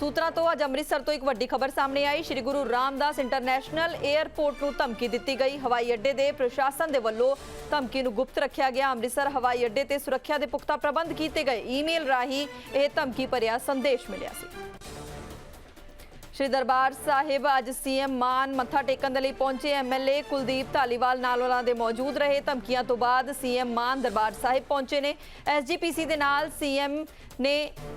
ਸੂਤਰਾਂ ਤੋਂ ਅੱਜ ਅੰਮ੍ਰਿਤਸਰ ਤੋਂ ਇੱਕ ਵੱਡੀ ਖਬਰ ਸਾਹਮਣੇ ਆਈ। ਸ਼੍ਰੀ ਗੁਰੂ ਰਾਮਦਾਸ ਇੰਟਰਨੈਸ਼ਨਲ 에ਅਰਪੋਰਟ ਨੂੰ ਧਮਕੀ ਦਿੱਤੀ ਗਈ। ਹਵਾਈ ਅੱਡੇ ਦੇ ਪ੍ਰਸ਼ਾਸਨ ਦੇ ਵੱਲੋਂ ਧਮਕੀ ਨੂੰ ਗੁਪਤ ਰੱਖਿਆ ਗਿਆ। ਅੰਮ੍ਰਿਤਸਰ ਹਵਾਈ ਅੱਡੇ ਤੇ ਸੁਰੱਖਿਆ ਦੇ ਪੁਖਤਾ ਪ੍ਰਬੰਧ ਕੀਤੇ ਗਏ। ਈਮੇਲ ਰਾਹੀਂ ਇਹ ਧਮਕੀ ਭਰਿਆ ਸੰਦੇਸ਼ ਮਿਲਿਆ ਸੀ। ਸ਼੍ਰੀ ਦਰਬਾਰ ਸਾਹਿਬ ਅੱਜ ਸੀਐਮ ਮਾਨ ਮੱਥਾ ਟੇਕਣ ਦੇ ਲਈ ਪਹੁੰਚੇ ਐਮਐਲਏ ਕੁਲਦੀਪ ਢਾਲੀਵਾਲ ਨਾਲ ਉਹਨਾਂ ਦੇ ਮੌਜੂਦ ਰਹੇ। ਧਮਕੀਆਂ ਤੋਂ ਬਾਅਦ ਸੀਐਮ ਮਾਨ ਦਰਬਾਰ ਸਾਹਿਬ ਪਹੁੰਚੇ ਨੇ। ਐਸਜੀਪੀਸੀ ਦੇ ਨਾਲ ਸੀਐਮ ਨੇ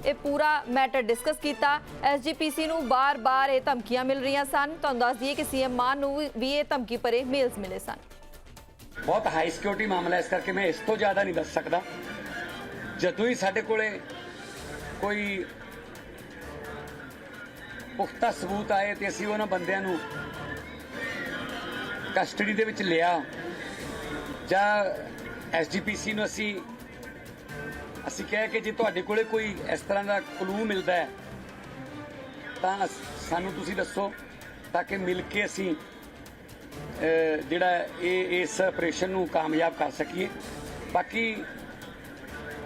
ਇਹ ਪੂਰਾ ਮੈਟਰ ਡਿਸਕਸ ਕੀਤਾ। ਐਸਜੀਪੀਸੀ ਨੂੰ ਬਾਰ-ਬਾਰ ਇਹ ਧਮਕੀਆਂ ਮਿਲ ਰਹੀਆਂ ਸਨ। ਤੁਹਾਨੂੰ ਦੱਸ ਦਈਏ ਕਿ ਸੀਐਮ ਮਾਨ ਨੂੰ ਵੀ ਇਹ ਧਮਕੀ ਭਰੇ ਮੇਲਸ ਮਿਲੇ ਸਨ। ਬਹੁਤ ਹਾਈ ਸਿਕਿਉਰਿਟੀ ਮਾਮਲਾ ਇਸ ਕਰਕੇ ਮੈਂ ਇਸ ਤੋਂ ਜ਼ਿਆਦਾ ਨਹੀਂ ਦੱਸ ਸਕਦਾ। ਜਦੋਂ ਹੀ ਸਾਡੇ ਕੋਲੇ ਕੋਈ ਪੁਖਤਾ ਸਬੂਤ ਆਏ ਤੇ ਅਸੀਂ ਉਹਨਾਂ ਬੰਦਿਆਂ ਨੂੰ ਕਸਟਡੀ ਦੇ ਵਿੱਚ ਲਿਆ। ਜਾਂ ਐਸਜੀਪੀਸੀ ਨੂੰ ਅਸੀਂ ਅਸੀਂ ਕਹਿ ਕਿ ਜੇ ਤੁਹਾਡੇ ਕੋਲੇ ਕੋਈ ਇਸ ਤਰ੍ਹਾਂ ਦਾ ਕਲੂ ਮਿਲਦਾ ਹੈ, ਤਾਂ ਸਾਨੂੰ ਤੁਸੀਂ ਦੱਸੋ ਤਾਂ ਕਿ ਮਿਲ ਕੇ ਅਸੀਂ ਜਿਹੜਾ ਇਹ, ਇਸ ਆਪਰੇਸ਼ਨ ਨੂੰ ਕਾਮਯਾਬ ਕਰ ਸਕੀਏ। ਬਾਕੀ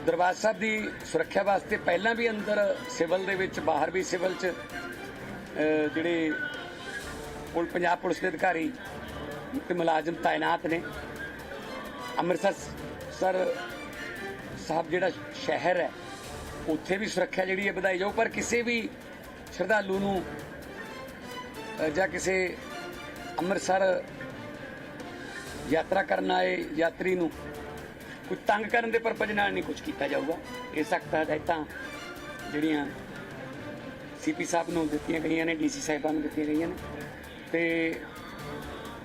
ਦਰਬਾਰ ਸਾਹਿਬ ਦੀ ਸੁਰੱਖਿਆ ਵਾਸਤੇ ਪਹਿਲਾਂ ਵੀ ਅੰਦਰ ਸਿਵਲ ਦੇ ਵਿੱਚ, ਬਾਹਰ ਵੀ ਸਿਵਲ 'ਚ ਜਿਹੜੇ ਪੁਲ, ਪੰਜਾਬ ਪੁਲਿਸ ਦੇ ਅਧਿਕਾਰੀ ਤੇ ਮੁਲਾਜ਼ਮ ਤਾਇਨਾਤ ਨੇ। ਅੰਮ੍ਰਿਤਸਰ ਸਰ ਸਾਹਿਬ ਜਿਹੜਾ ਸ਼ਹਿਰ ਹੈ, ਉੱਥੇ ਵੀ ਸੁਰੱਖਿਆ ਜਿਹੜੀ ਹੈ ਵਧਾਈ ਜਾਊ, ਪਰ ਕਿਸੇ ਵੀ ਸ਼ਰਧਾਲੂ ਨੂੰ ਜਾਂ ਕਿਸੇ ਅੰਮ੍ਰਿਤਸਰ ਯਾਤਰਾ ਕਰਨ ਆਏ ਯਾਤਰੀ ਨੂੰ ਕੋਈ ਤੰਗ ਕਰਨ ਦੇ ਪਰਪਸ ਨਾਲ ਨਹੀਂ ਕੁਝ ਕੀਤਾ ਜਾਊਗਾ। ਇਹ ਸਖਤ ਹਦਾਇਤਾਂ ਜਿਹੜੀਆਂ ਸੀਪੀ ਸਾਹਿਬ ਨੂੰ ਦਿੱਤੀਆਂ ਗਈਆਂ ਨੇ, ਡੀਸੀ ਸਾਹਿਬਾਂ ਨੂੰ ਦਿੱਤੀਆਂ ਗਈਆਂ ਨੇ। ਤੇ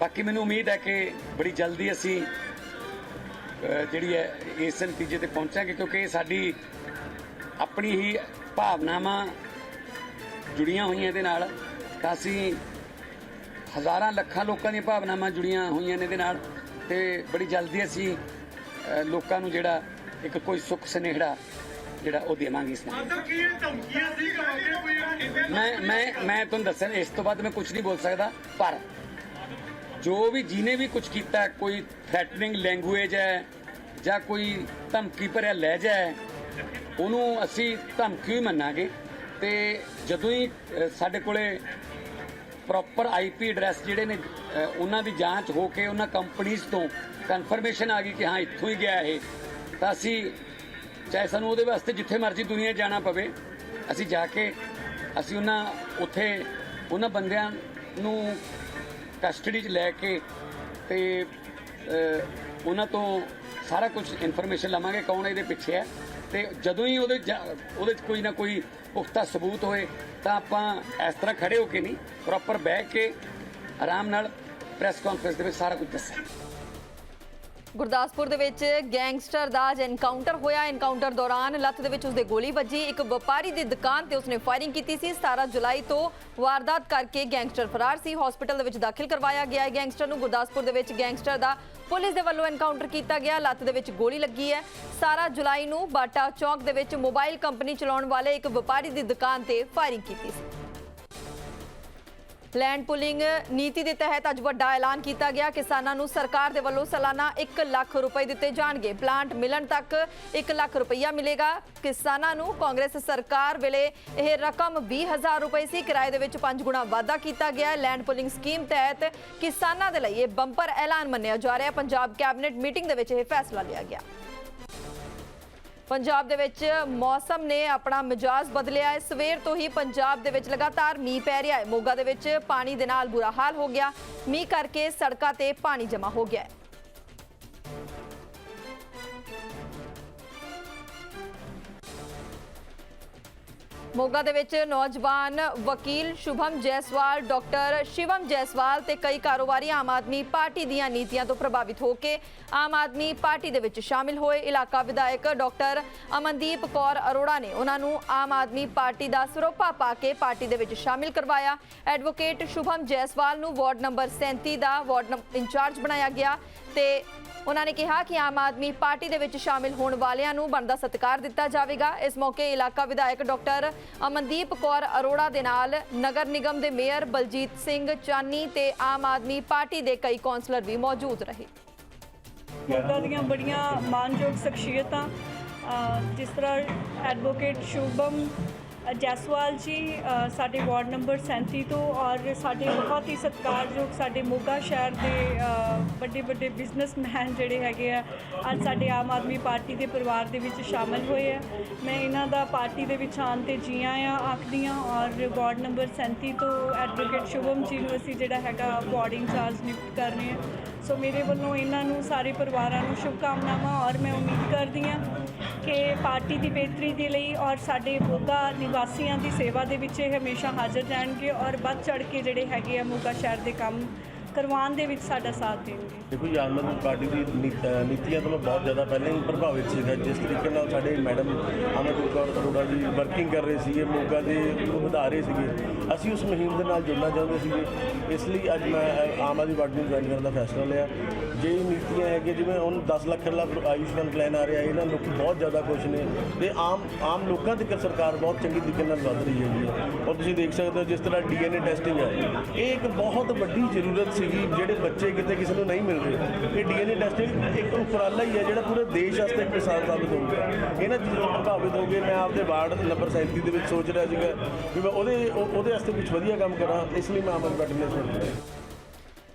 ਬਾਕੀ ਮੈਨੂੰ ਉਮੀਦ ਹੈ ਕਿ ਬੜੀ ਜਲਦੀ ਅਸੀਂ ਜਿਹੜੀ ਹੈ, ਇਸ ਨਤੀਜੇ ਤੇ ਪਹੁੰਚਾਂਗੇ, ਕਿਉਂਕਿ ਇਹ ਸਾਡੀ ਆਪਣੀ ਹੀ ਭਾਵਨਾਵਾਂ ਜੁੜੀਆਂ ਹੋਈਆਂ ਇਹਦੇ ਨਾਲ। ਤਾਂ ਅਸੀਂ ਹਜ਼ਾਰਾਂ ਲੱਖਾਂ ਲੋਕਾਂ ਦੀਆਂ ਭਾਵਨਾਵਾਂ ਜੁੜੀਆਂ ਹੋਈਆਂ ਨੇ ਇਹਦੇ ਨਾਲ ਤੇ ਬੜੀ ਜਲਦੀ ਅਸੀਂ ਲੋਕਾਂ ਨੂੰ ਜਿਹੜਾ ਇੱਕ ਕੋਈ ਸੁੱਖ ਸੁਨੇਹੜਾ ਜਿਹੜਾ ਉਹ ਦੇਵਾਂਗੇ ਇਸ ਨਾਲ ਮੈਂ ਮੈਂ ਮੈਂ ਤੁਹਾਨੂੰ ਦੱਸਿਆ ਇਸ ਤੋਂ ਬਾਅਦ ਮੈਂ ਕੁਝ ਨਹੀਂ ਬੋਲ ਸਕਦਾ ਪਰ ਜੋ ਵੀ ਜਿਹਨੇ ਵੀ ਕੁਝ ਕੀਤਾ ਕੋਈ ਥ੍ਰੈਟਨਿੰਗ ਲੈਂਗੁਏਜ ਹੈ ਜਾਂ ਕੋਈ ਧਮਕੀ ਭਰਿਆ ਲਹਿਜਾ ਹੈ ਉਹਨੂੰ ਅਸੀਂ ਧਮਕੀ ਮੰਨਾਂਗੇ। ਤੇ ਜਦੋਂ ਹੀ ਸਾਡੇ ਕੋਲੇ ਪ੍ਰੋਪਰ ਆਈਪੀ ਐਡਰੈਸ ਜਿਹੜੇ ਨੇ ਉਹਨਾਂ ਦੀ ਜਾਂਚ ਹੋ ਕੇ ਉਹਨਾਂ ਕੰਪਨੀਆਂ ਤੋਂ ਕਨਫਰਮੇਸ਼ਨ ਆ ਗਈ ਕਿ ਹਾਂ ਇੱਥੋਂ ਹੀ ਗਿਆ ਇਹ ਤਾਂ ਅਸੀਂ ਚਾਹੇ ਸਾਨੂੰ ਉਹਦੇ ਵਾਸਤੇ ਜਿੱਥੇ ਮਰਜ਼ੀ ਦੁਨੀਆ ਜਾਣਾ ਪਵੇ, ਅਸੀਂ ਜਾ ਕੇ, ਅਸੀਂ ਉਹਨਾਂ ਉੱਥੇ, ਉਹਨਾਂ ਬੰਦਿਆਂ ਨੂੰ ਕਸਟਡੀ 'ਚ ਲੈ ਕੇ ਤੇ ਉਹਨਾਂ ਤੋਂ ਸਾਰਾ ਕੁਝ ਇਨਫੋਰਮੇਸ਼ਨ ਲਵਾਂਗੇ ਕੌਣ ਇਹਦੇ ਪਿੱਛੇ ਹੈ। ਤੇ ਜਦੋਂ ਹੀ ਉਹਦੇ ਜਾ- ਉਹਦੇ 'ਚ ਕੋਈ ਨਾ ਕੋਈ ਪੁਖਤਾ ਸਬੂਤ ਹੋਏ, ਤਾਂ ਆਪਾਂ ਇਸ ਤਰ੍ਹਾਂ ਖੜੇ ਹੋ ਕੇ ਨਹੀਂ ਪ੍ਰੋਪਰ ਬਹਿ ਕੇ ਆਰਾਮ ਨਾਲ ਪ੍ਰੈਸ ਕਾਨਫਰੰਸ ਦੇ ਵਿੱਚ ਸਾਰਾ ਕੁਝ ਦੱਸਾਂਗੇ। ਗੁਰਦਾਸਪੁਰ ਦੇ ਵਿੱਚ ਗੈਂਗਸਟਰ ਦਾ ਅੱਜ ਐਨਕਾਊਂਟਰ ਹੋਇਆ। ਐਨਕਾਊਂਟਰ ਦੌਰਾਨ ਲੱਤ ਦੇ ਵਿੱਚ ਉਸਦੇ ਗੋਲੀ ਵੱਜੀ। ਇੱਕ ਵਪਾਰੀ ਦੀ ਦੁਕਾਨ ਤੇ ਉਸਨੇ ਫਾਇਰਿੰਗ ਕੀਤੀ ਸੀ। 17 ਜੁਲਾਈ ਤੋਂ ਵਾਰਦਾਤ ਕਰਕੇ ਗੈਂਗਸਟਰ ਫਰਾਰ ਸੀ। ਹਸਪੀਟਲ ਦੇ ਵਿੱਚ ਦਾਖਲ ਕਰਵਾਇਆ ਗਿਆ ਹੈ। ਗੈਂਗਸਟਰ ਨੂੰ ਗੁਰਦਾਸਪੁਰ ਦੇ ਵਿੱਚ ਗੈਂਗਸਟਰ ਦਾ ਪੁਲਿਸ ਦੇ ਵੱਲੋਂ ਐਨਕਾਊਂਟਰ ਕੀਤਾ ਗਿਆ। ਲੱਤ ਦੇ ਵਿੱਚ ਗੋਲੀ ਲੱਗੀ ਹੈ। 17 ਜੁਲਾਈ ਨੂੰ ਬਾਟਾ ਚੌਕ ਦੇ ਵਿੱਚ ਮੋਬਾਈਲ ਕੰਪਨੀ ਚਲਾਉਣ ਵਾਲੇ ਇੱਕ ਵਪਾਰੀ ਦੀ ਦੁਕਾਨ ਤੇ ਫਾਇਰਿੰਗ ਕੀਤੀ ਸੀ। ਲੈਂਡ ਪੁਲਿੰਗ ਨੀਤੀ ਦੇ ਤਹਿਤ ਅੱਜ ਵੱਡਾ ਐਲਾਨ ਕੀਤਾ ਗਿਆ। ਕਿਸਾਨਾਂ ਨੂੰ ਸਰਕਾਰ ਦੇ ਵੱਲੋਂ ਸਾਲਾਨਾ 1 ਲੱਖ ਰੁਪਏ ਦਿੱਤੇ ਜਾਣਗੇ। ਪਲਾਂਟ ਮਿਲਣ ਤੱਕ 1 ਲੱਖ ਰੁਪਈਆ ਮਿਲੇਗਾ। ਕਿਸਾਨਾਂ ਨੂੰ ਕਾਂਗਰਸ ਸਰਕਾਰ ਵੇਲੇ ਇਹ ਰਕਮ 20000 ਰੁਪਏ ਸੀ। ਕਿਰਾਏ ਦੇ ਵਿੱਚ 5 ਗੁਣਾ ਵਾਧਾ ਕੀਤਾ ਗਿਆ। ਲੈਂਡ ਪੁਲਿੰਗ ਸਕੀਮ ਤਹਿਤ ਕਿਸਾਨਾਂ ਦੇ ਲਈ ਇਹ ਬੰਪਰ ਐਲਾਨ ਮੰਨਿਆ ਜਾ ਰਿਹਾ। ਪੰਜਾਬ ਕੈਬਨਿਟ ਮੀਟਿੰਗ ਦੇ ਵਿੱਚ ਇਹ ਫੈਸਲਾ ਲਿਆ ਗਿਆ। ਪੰਜਾਬ ਦੇ ਵਿੱਚ ਮੌਸਮ ਨੇ ਆਪਣਾ ਮਿਜਾਜ਼ ਬਦਲਿਆ ਹੈ। ਸਵੇਰ ਤੋਂ ਹੀ ਪੰਜਾਬ ਦੇ ਵਿੱਚ ਲਗਾਤਾਰ ਮੀਂਹ ਪੈ ਰਿਹਾ ਹੈ। ਮੋਗਾ ਦੇ ਵਿੱਚ ਪਾਣੀ ਦੇ ਨਾਲ ਬੁਰਾ ਹਾਲ ਹੋ ਗਿਆ। ਮੀਂਹ ਕਰਕੇ ਸੜਕਾਂ ਤੇ ਪਾਣੀ ਜਮ੍ਹਾਂ ਹੋ ਗਿਆ ਹੈ। ਮੋਗਾ ਦੇ ਵਿੱਚ ਨੌਜਵਾਨ ਵਕੀਲ ਸ਼ੁਭਮ ਜੈਸਵਾਲ, ਡਾਕਟਰ ਸ਼ਿਵਮ ਜੈਸਵਾਲ ਤੇ ਕਈ ਕਾਰੋਬਾਰੀ ਆਮ ਆਦਮੀ ਪਾਰਟੀ ਦੀਆਂ ਨੀਤੀਆਂ ਤੋਂ ਪ੍ਰਭਾਵਿਤ ਹੋ ਕੇ ਆਮ ਆਦਮੀ ਪਾਰਟੀ ਦੇ ਵਿੱਚ ਸ਼ਾਮਿਲ ਹੋਏ। ਇਲਾਕਾ ਵਿਧਾਇਕ ਡਾਕਟਰ ਅਮਨਦੀਪ ਕੌਰ ਅਰੋੜਾ ਨੇ ਉਹਨਾਂ ਨੂੰ ਆਮ ਆਦਮੀ ਪਾਰਟੀ ਦਾ ਸਰੋਪਾ ਪਾ ਕੇ ਪਾਰਟੀ ਦੇ ਵਿੱਚ ਸ਼ਾਮਿਲ ਕਰਵਾਇਆ। ਐਡਵੋਕੇਟ ਸ਼ੁਭਮ ਜੈਸਵਾਲ ਨੂੰ ਵਾਰਡ ਨੰਬਰ 37 ਦਾ ਵਾਰਡ ਨੰਬ- ਇੰਚਾਰਜ ਬਣਾਇਆ ਗਿਆ ਤੇ ਉਹਨਾਂ ਨੇ ਕਿਹਾ ਕਿ ਆਮ ਆਦਮੀ ਪਾਰਟੀ ਦੇ ਵਿੱਚ ਸ਼ਾਮਿਲ ਹੋਣ ਵਾਲਿਆਂ ਨੂੰ ਬਣਦਾ ਸਤਿਕਾਰ ਦਿੱਤਾ ਜਾਵੇਗਾ। ਇਸ ਮੌਕੇ ਇਲਾਕਾ ਵਿਧਾਇਕ ਡਾਕਟਰ ਅਮਨਦੀਪ ਕੌਰ ਅਰੋੜਾ ਦੇ ਨਾਲ ਨਗਰ ਨਿਗਮ ਦੇ ਮੇਅਰ ਬਲਜੀਤ ਸਿੰਘ ਚਾਨੀ ਤੇ ਆਮ ਆਦਮੀ ਪਾਰਟੀ ਦੇ ਕਈ ਕੌਂਸਲਰ ਵੀ ਮੌਜੂਦ ਰਹੇ। ਮੋਗਾ ਦੀਆਂ ਬੜੀਆਂ ਮਾਨਯੋਗ ਸ਼ਖਸੀਅਤਾਂ ਜਿਸ ਤਰ੍ਹਾਂ ਐਡਵੋਕੇਟ ਸ਼ੁਭਮ ਜੈਸਵਾਲ ਜੀ ਸਾਡੇ ਵਾਰਡ ਨੰਬਰ 37 ਤੋਂ ਔਰ ਸਾਡੇ ਬਹੁਤ ਹੀ ਸਤਿਕਾਰਯੋਗ ਸਾਡੇ ਮੋਗਾ ਸ਼ਹਿਰ ਦੇ ਵੱਡੇ ਵੱਡੇ ਬਿਜ਼ਨਸਮੈਨ ਜਿਹੜੇ ਹੈਗੇ ਆ, ਅੱਜ ਸਾਡੇ ਆਮ ਆਦਮੀ ਪਾਰਟੀ ਦੇ ਪਰਿਵਾਰ ਦੇ ਵਿੱਚ ਸ਼ਾਮਲ ਹੋਏ ਆ। ਮੈਂ ਇਹਨਾਂ ਦਾ ਪਾਰਟੀ ਦੇ ਵਿੱਚ ਆਉਣ ਤੇ ਜੀਆਂ ਆਇਆਂ ਆਖਦੀ ਹਾਂ ਔਰ ਵਾਰਡ ਨੰਬਰ 37 ਤੋਂ ਐਡਵੋਕੇਟ ਸ਼ੁਭਮ ਜੀ ਨੂੰ ਅਸੀਂ ਜਿਹੜਾ ਹੈਗਾ ਵਾਰਡ ਇੰਚਾਰਜ ਨਿਯੁਕਤ ਕਰ ਰਹੇ ਹਾਂ। ਸੋ ਮੇਰੇ ਵੱਲੋਂ ਇਹਨਾਂ ਨੂੰ ਸਾਰੇ ਪਰਿਵਾਰਾਂ ਨੂੰ ਸ਼ੁਭਕਾਮਨਾਵਾਂ ਔਰ ਮੈਂ ਉਮੀਦ ਕਰਦੀ ਹਾਂ ਕਿ ਪਾਰਟੀ ਦੀ ਬਿਹਤਰੀ ਦੇ ਲਈ ਔਰ ਸਾਡੇ ਮੋਗਾ ਵਾਸੀਆਂ ਦੀ ਸੇਵਾ ਦੇ ਵਿੱਚ ਇਹ ਹਮੇਸ਼ਾ ਹਾਜ਼ਰ ਰਹਿਣਗੇ ਔਰ ਵੱਧ ਚੜ ਕੇ ਜਿਹੜੇ ਹੈਗੇ ਆ ਮੋਗਾ ਸ਼ਹਿਰ ਦੇ ਕੰਮ ਕਰਵਾਉਣ ਦੇ ਵਿੱਚ ਸਾਡਾ ਸਾਥ ਦੇਣਗੇ। ਦੇਖੋ ਜੀ ਆਮ ਆਦਮੀ ਪਾਰਟੀ ਦੀ ਨੀਤ- ਅ, ਨੀਤੀਆਂ ਤੋਂ ਮੈਂ ਬਹੁਤ ਜ਼ਿਆਦਾ ਪਹਿਲਾਂ ਹੀ ਪ੍ਰਭਾਵਿਤ ਸੀਗਾ ਜਿਸ ਤਰੀਕੇ ਨਾਲ ਸਾਡੇ ਮੈਡਮ ਅਮਰਜੀਤ ਕੌਰ ਅਰੋੜਾ ਜੀ ਵਰਕਿੰਗ ਕਰ ਰਹੇ ਸੀਗੇ ਮੋਗਾ ਦੇ ਨੂੰ ਵਧਾ ਰਹੇ ਸੀਗੇ। ਅਸੀਂ ਉਸ ਮੁਹਿੰਮ ਦੇ ਨਾਲ ਜੁੜਨਾ ਚਾਹੁੰਦੇ ਸੀਗੇ। ਇਸ ਲਈ ਅੱਜ ਮੈਂ ਆਮ ਆਦਮੀ ਪਾਰਟੀ ਨੂੰ ਜੁਆਇਨ ਕਰਨ ਦਾ ਫੈਸਲਾ ਲਿਆ। ਜੇ ਨੀਤੀਆਂ ਹੈ ਜਿਵੇਂ ਹੁਣ 10 ਲੱਖ ਦਾ ਆਯੁਸ਼ਮਾਨ ਪਲਾਨ ਆ ਰਿਹਾ, ਇਹਨਾਂ ਲੋਕ ਬਹੁਤ ਜ਼ਿਆਦਾ ਖੁਸ਼ ਨੇ ਤੇ ਆਮ ਆਮ ਲੋਕਾਂ ਤੱਕ ਸਰਕਾਰ ਬਹੁਤ ਚੰਗੀ ਤਰੀਕੇ ਨਾਲ ਵੱਧ ਰਹੀ ਹੈਗੀ ਹੈ। ਔਰ ਤੁਸੀਂ ਦੇਖ ਸਕਦੇ ਹੋ ਜਿਸ ਤਰ੍ਹਾਂ ਡੀਐਨਏ ਟੈਸਟਿੰਗ ਹੈ। ਇਹ ਇੱਕ ਬਹੁਤ ਵੱਡੀ ਜ਼ਰੂਰਤ ਸੀਗੀ ਜਿਹੜੇ ਬੱਚੇ ਕਿਤੇ ਕਿਸੇ ਨੂੰ ਨਹੀਂ ਮਿਲ ਰਹੇ ਇਹ ਡੀਐਨਏ ਟੈਸਟਿੰਗ ਇੱਕ ਉਪਰਾਲਾ ਹੀ ਹੈ ਜਿਹੜਾ ਪੂਰੇ ਦੇਸ਼ ਵਾਸਤੇ ਇੱਕ ਮਿਸਾਲ ਸਾਬਿਤ ਹੋਊਗਾ। ਇਹਨਾਂ ਚੀਜ਼ਾਂ ਤੋਂ ਪ੍ਰਭਾਵਿਤ ਹੋ ਗਏ ਮੈਂ ਆਪਦੇ ਵਾਰਡ ਨੰਬਰ 37 ਦੇ ਵਿੱਚ ਸੋਚ ਰਿਹਾ ਸੀਗਾ ਵੀ ਮੈਂ ਉਹਦੇ, ਉਹ- ਉਹਦੇ ਵਾਸਤੇ ਕੁਝ ਵਧੀਆ ਕੰਮ ਕਰਾਂ ਇਸ ਲਈ ਮੈਂ ਆਮ ਆਦਮੀ ਪਾਰਟੀ ਨਾਲ ਜੁੜਿਆ ਤਾਂ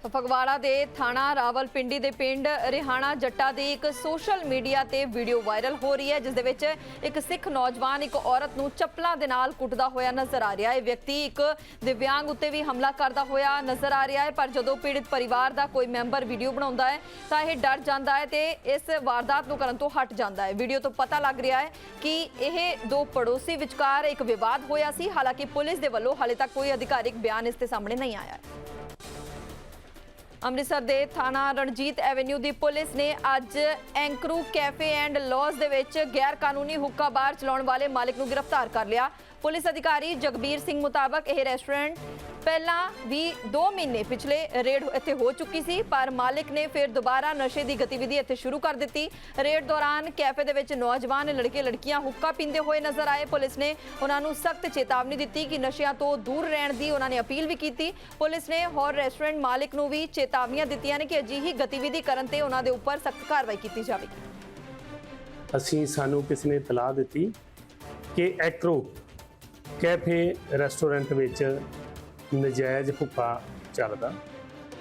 ਫਗਵਾੜਾ ਦੇ ਥਾਣਾ ਰਾਵਲਪਿੰਡੀ ਦੇ ਪਿੰਡ ਰਿਹਾਣਾ ਜੱਟਾ ਦੀ ਇੱਕ ਸੋਸ਼ਲ ਮੀਡੀਆ ਤੇ ਵੀਡੀਓ ਵਾਇਰਲ ਹੋ ਰਹੀ ਹੈ, ਜਿਸ ਦੇ ਵਿੱਚ ਇੱਕ ਸਿੱਖ ਨੌਜਵਾਨ, ਇੱਕ ਔਰਤ ਨੂੰ ਚੱਪਲਾਂ ਦੇ ਨਾਲ ਕੁੱਟਦਾ ਹੋਇਆ ਨਜ਼ਰ ਆ ਰਿਹਾ ਹੈ। ਇਹ ਵਿਅਕਤੀ ਇੱਕ ਦਿਵਿਆਂਗ ਉੱਤੇ ਵੀ ਹਮਲਾ ਕਰਦਾ ਹੋਇਆ ਨਜ਼ਰ ਆ ਰਿਹਾ ਹੈ, ਪਰ ਜਦੋਂ ਪੀੜਿਤ ਪਰਿਵਾਰ ਦਾ ਕੋਈ ਮੈਂਬਰ ਵੀਡੀਓ ਬਣਾਉਂਦਾ ਹੈ, ਤਾਂ ਇਹ ਡਰ ਜਾਂਦਾ ਹੈ ਤੇ ਇਸ ਵਾਰਦਾਤ ਨੂੰ ਕਰਨ ਤੋਂ ਹਟ ਜਾਂਦਾ ਹੈ। ਵੀਡੀਓ ਤੋਂ ਪਤਾ ਲੱਗ ਰਿਹਾ ਹੈ ਕਿ ਇਹ ਦੋ ਪੜੋਸੀ ਵਿਚਕਾਰ ਇੱਕ ਵਿਵਾਦ ਹੋਇਆ ਸੀ। ਹਾਲਾਂਕਿ ਪੁਲਿਸ ਦੇ ਵੱਲੋਂ ਹਾਲੇ ਤੱਕ ਕੋਈ ਅਧਿਕਾਰਿਕ ਬਿਆਨ ਇਸ 'ਤੇ ਸਾਹਮਣੇ ਨਹੀਂ ਆਇਆ ਹੈ। ਅੰਮ੍ਰਿਤਸਰ ਦੇ ਥਾਣਾ ਰਣਜੀਤ ਐਵੇਨਿਊ ਦੀ ਪੁਲਿਸ ਨੇ ਅੱਜ ਐਂਕਰੂ ਕੈਫੇ ਐਂਡ ਲੌਜ ਦੇ ਵਿੱਚ ਗੈਰ ਕਾਨੂੰਨੀ ਹੁੱਕਾ ਬਾਰ ਚਲਾਉਣ ਵਾਲੇ ਮਾਲਕ ਨੂੰ ਗ੍ਰਿਫਤਾਰ ਕਰ ਲਿਆ। ਪੁਲਿਸ ਅਧਿਕਾਰੀ ਜਗਬੀਰ ਸਿੰਘ ਮੁਤਾਬਕ ਇਹ ਰੈਸਟੋਰੈਂਟ ਪਹਿਲਾਂ ਵੀ 2 ਮਹੀਨੇ ਪਿਛਲੇ ਰੇਡ ਇੱਥੇ ਹੋ ਚੁੱਕੀ ਸੀ, ਪਰ ਮਾਲਕ ਨੇ ਫਿਰ ਦੁਬਾਰਾ ਨਸ਼ੇ ਦੀ ਗਤੀਵਿਧੀ ਇੱਥੇ ਸ਼ੁਰੂ ਕਰ ਦਿੱਤੀ। ਰੇਡ ਦੌਰਾਨ ਕੈਫੇ ਦੇ ਵਿੱਚ ਨੌਜਵਾਨ ਲੜਕੇ ਲੜਕੀਆਂ ਹੁੱਕਾ ਪੀਂਦੇ ਹੋਏ ਨਜ਼ਰ ਆਏ। ਪੁਲਿਸ ਨੇ ਉਹਨਾਂ ਨੂੰ ਸਖਤ ਚੇਤਾਵਨੀ ਦਿੱਤੀ ਕਿ ਨਸ਼ਿਆਂ ਤੋਂ ਦੂਰ ਰਹਿਣ ਦੀ ਉਹਨਾਂ ਨੇ ਅਪੀਲ ਵੀ ਕੀਤੀ। ਪੁਲਿਸ ਨੇ ਹੋਰ ਰੈਸਟੋਰੈਂਟ ਮਾਲਕ ਨੂੰ ਵੀ ਚੇਤਾਵਨੀਆਂ ਦਿੱਤੀਆਂ ਨੇ ਕਿ ਅਜਿਹੀ ਗਤੀਵਿਧੀ ਕਰਨ ਤੇ ਉਹਨਾਂ ਦੇ ਉੱਪਰ ਸਖਤ ਕਾਰਵਾਈ ਕੀਤੀ ਜਾਵੇਗੀ। ਅਸੀਂ ਸਾਨੂੰ ਕਿਸੇ ਨੇ ਤਲਾਹ ਦਿੱਤੀ ਕਿ ਐਕਰੋ ਕੈਫੇ ਰੈਸਟੋਰੈਂਟ ਵਿੱਚ ਨਜਾਇਜ਼ ਹੁੱਕਾ ਚੱਲਦਾ,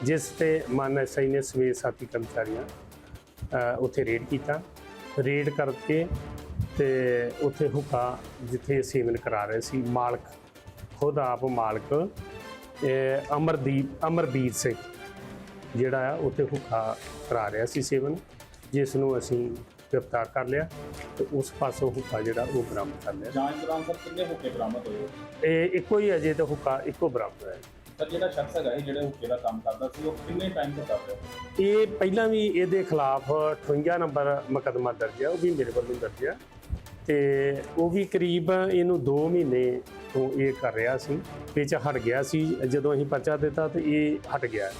ਜਿਸ ਤੇ ਮਾਨ ਐਸਆਈ ਨੇ ਸਵੇਰ ਸਾਥੀ ਕਰਮਚਾਰੀਆਂ ਉੱਥੇ ਰੇਡ ਕੀਤਾ। ਰੇਡ ਕਰਕੇ ਤੇ ਉੱਥੇ ਹੁੱਕਾ ਜਿੱਥੇ ਸੇਵਨ ਕਰਾ ਰਹੇ ਸੀ, ਮਾਲਕ, ਖੁਦ ਆਪ ਮਾਲਕ, ਇਹ ਅਮਰਦੀਪ ਅਮਰਬੀਰ ਸਿੰਘ, ਜਿਹੜਾ ਆ, ਉੱਥੇ ਹੁੱਕਾ ਕਰਾ ਰਿਹਾ ਸੀ ਸੇਵਨ, ਜਿਸ ਨੂੰ ਅਸੀਂ ਗ੍ਰਿਫਤਾਰ ਕਰ ਲਿਆ ਤੇ ਉਸ ਪਾਸੋਂ ਹੁੱਕਾ ਜਿਹੜਾ ਉਹ ਬਰਾਮਦ ਕਰ ਲਿਆ। ਜਾਂਚ ਦੌਰਾਨ ਸਰ ਕਿੰਨੇ ਹੁੱਕੇ ਬਰਾਮਦ ਹੋਏ? ਇਹ ਇੱਕੋ ਹੀ ਅਜੇ ਤਾਂ ਹੁੱਕਾ ਇੱਕੋ ਬਰਾਮਦ ਹੋਇਆ। ਸਰ ਜਿਹੜਾ ਸ਼ਖਸ ਹੈਗਾ ਇਹ ਜਿਹੜੇ ਹੁੱਕੇ ਦਾ ਕੰਮ ਕਰਦਾ ਸੀ ਉਹ ਕਿੰਨੇ ਟਾਈਮ ਤੋਂ ਕਰ ਰਿਹਾ? ਇਹ ਪਹਿਲਾਂ ਵੀ ਇਹਦੇ ਖਿਲਾਫ 58 ਨੰਬਰ ਮੁਕੱਦਮਾ ਦਰਜ ਹੈ ਉਹ ਵੀ ਮੇਰੇ ਵੱਲੋਂ ਦਰਜ ਹੈ ਤੇ ਉਹ ਵੀ ਕਰੀਬ ਇਹਨੂੰ 2 ਮਹੀਨੇ ਤੋਂ ਇਹ ਕਰ ਰਿਹਾ ਸੀ ਵਿੱਚ ਹਟ ਗਿਆ ਸੀ। ਜਦੋਂ ਅਸੀਂ ਪਰਚਾ ਦਿੱਤਾ ਤੇ ਇਹ ਹਟ ਗਿਆ।